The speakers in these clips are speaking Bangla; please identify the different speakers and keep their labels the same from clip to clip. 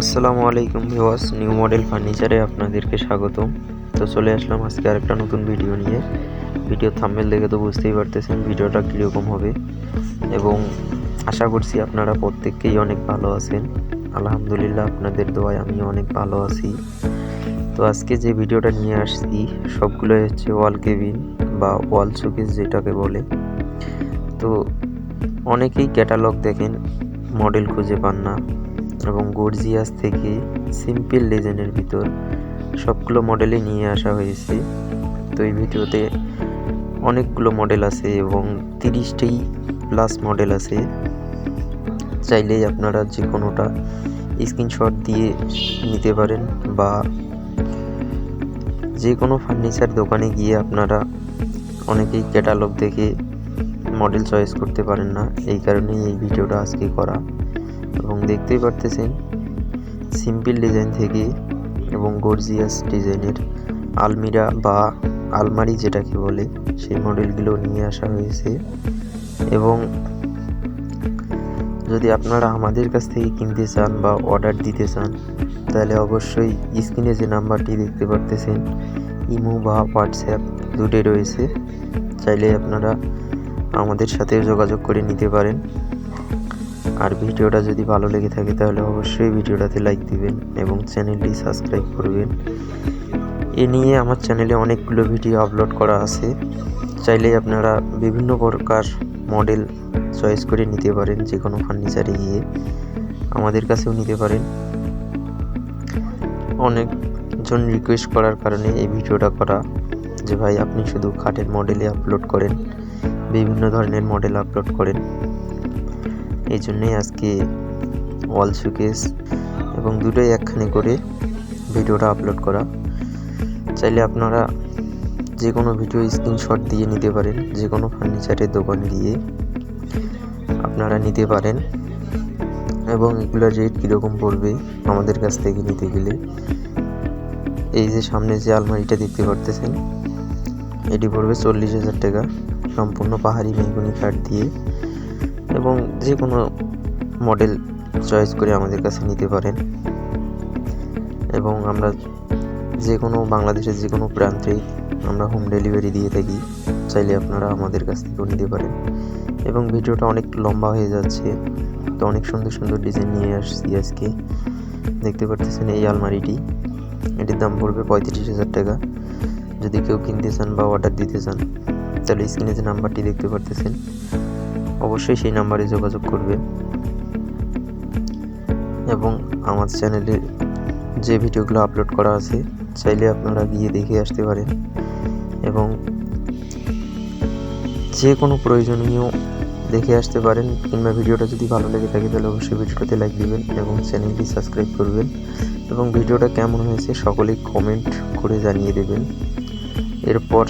Speaker 1: আসসালামু আলাইকুম ভিওয়াস নিউ মডেল ফার্নিচারে আপনাদেরকে স্বাগতম। তো চলে আসলাম আজকে আরেকটা নতুন ভিডিও নিয়ে। ভিডিও থাম্বেল দেখে তো বুঝতেই পারতেছেন, ভিডিওটা কীরকম হবে। এবং আশা করছি আপনারা প্রত্যেককেই অনেক ভালো আছেন। আলহামদুলিল্লাহ, আপনাদের দোয়ায় আমি অনেক ভালো আছি। তো আজকে যে ভিডিওটা নিয়ে আসছি, সবগুলোই হচ্ছে ওয়াল কেবিন বা ওয়াল শোকেস যেটাকে বলে। তো অনেকেই ক্যাটালগ দেখেন, মডেল খুঁজে পান না। এবং গর্জিয়াস থেকে সিম্পল ডিজাইনের ভিতর সবগুলো মডেলই নিয়ে আসা হয়েছে। তো এই ভিডিওতে অনেকগুলো মডেল আছে এবং তিরিশটাই প্লাস মডেল আছে। চাইলেই আপনারা যে কোনোটা স্ক্রিনশট দিয়ে নিতে পারেন বা যে কোনো ফার্নিচার দোকানে গিয়ে আপনারা অনেকেই ক্যাটালগ দেখে মডেল চয়েস করতে পারেন না। এই কারণেই এই ভিডিওটা আজকে করা। এবং দেখতেই পারতেছেন সিম্পল ডিজাইন থেকে এবং গর্জিয়াস ডিজাইনের আলমিরা বা আলমারি যেটাকে বলে, সেই মডেলগুলো নিয়ে আসা হয়েছে। এবং যদি আপনারা আমাদের কাছ থেকে কিনতে চান বা অর্ডার দিতে চান, তাহলে অবশ্যই স্ক্রিনে যে নাম্বারটি দেখতে পারতেছেন, ইমো বা হোয়াটসঅ্যাপ দুটোই রয়েছে। চাইলে আপনারা আমাদের সাথে যোগাযোগ করে নিতে পারেন। আর ভিডিওটা যদি ভালো লেগে থাকে তাহলে অবশ্যই ভিডিওটাতে লাইক দিবেন এবং চ্যানেলটি সাবস্ক্রাইব করবেন। এ নিয়ে আমার চ্যানেলে অনেকগুলো ভিডিও আপলোড করা আছে। চাইলেই আপনারা বিভিন্ন প্রকার মডেল চয়েস করে নিতে পারেন যে কোনো ফার্নিচারে গিয়ে। আমাদের কাছেও নিতে পারেন। অনেকজন রিকোয়েস্ট করার কারণে এই ভিডিওটা করা যে ভাই আপনি শুধু খাটের মডেলে আপলোড করেন, বিভিন্ন ধরনের মডেল আপলোড করেন। এই জন্যই আজকে ওয়াল শোকেস এবং দুটোই একখানে করে ভিডিওটা আপলোড করা। চাইলে আপনারা যে কোনো ভিডিও স্ক্রিনশট দিয়ে নিতে পারেন যে কোনো ফার্নিচারের দোকান গিয়ে আপনারা নিতে পারেন এবং এগুলোর রেট কীরকম পড়বে আমাদের কাছ থেকে নিতে গেলে। এই যে সামনে যে আলমারিটা দেখতে পারতেছেন, এটি পড়বে চল্লিশ হাজার টাকা। সম্পূর্ণ পাহাড়ি মেহগুনি কাঠ দিয়ে এবং যে কোনো মডেল চয়েস করে আমাদের কাছে নিতে পারেন। এবং আমরা যে কোনো বাংলাদেশের যে কোনো প্রান্তে আমরা হোম ডেলিভারি দিয়ে থাকি, চাইলে আপনারা আমাদের কাছ থেকেও নিতে পারেন। এবং ভিডিওটা অনেক লম্বা হয়ে যাচ্ছে, তো অনেক সুন্দর সুন্দর ডিজাইন নিয়ে আসছি আজকে। দেখতে পারতেছেন এই আলমারিটি। এটির দাম পড়বে পঁয়ত্রিশ হাজার টাকা। যদি কেউ কিনতে চান বা অর্ডার দিতে চান, তাহলে স্ক্রিনে যে নাম্বারটি দেখতে পারতেছেন। অবশ্যই সেই নাম্বারে যোগাযোগ করবে। এবং আমার চ্যানেলে যে ভিডিওগুলো আপলোড করা আছে, চাইলে আপনারা গিয়ে দেখে আসতে পারেন। এবং যে কোনো প্রয়োজনীয় দেখে আসতে পারেন, কিংবা ভিডিওটা যদি ভালো লেগে থাকে, তাহলে অবশ্যই ভিডিওটাতে লাইক দিবেন এবং চ্যানেলটি সাবস্ক্রাইব করবেন। এবং ভিডিওটা কেমন হয়েছে, সকলেই কমেন্ট করে জানিয়ে দেবেন। এরপর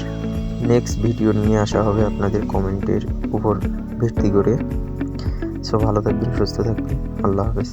Speaker 1: নেক্সট ভিডিও নিয়ে আসা হবে আপনাদের কমেন্টের উপর ভিত্তি করে। সো ভালো থাকবেন, সুস্থ থাকবেন। আল্লাহ হাফেজ।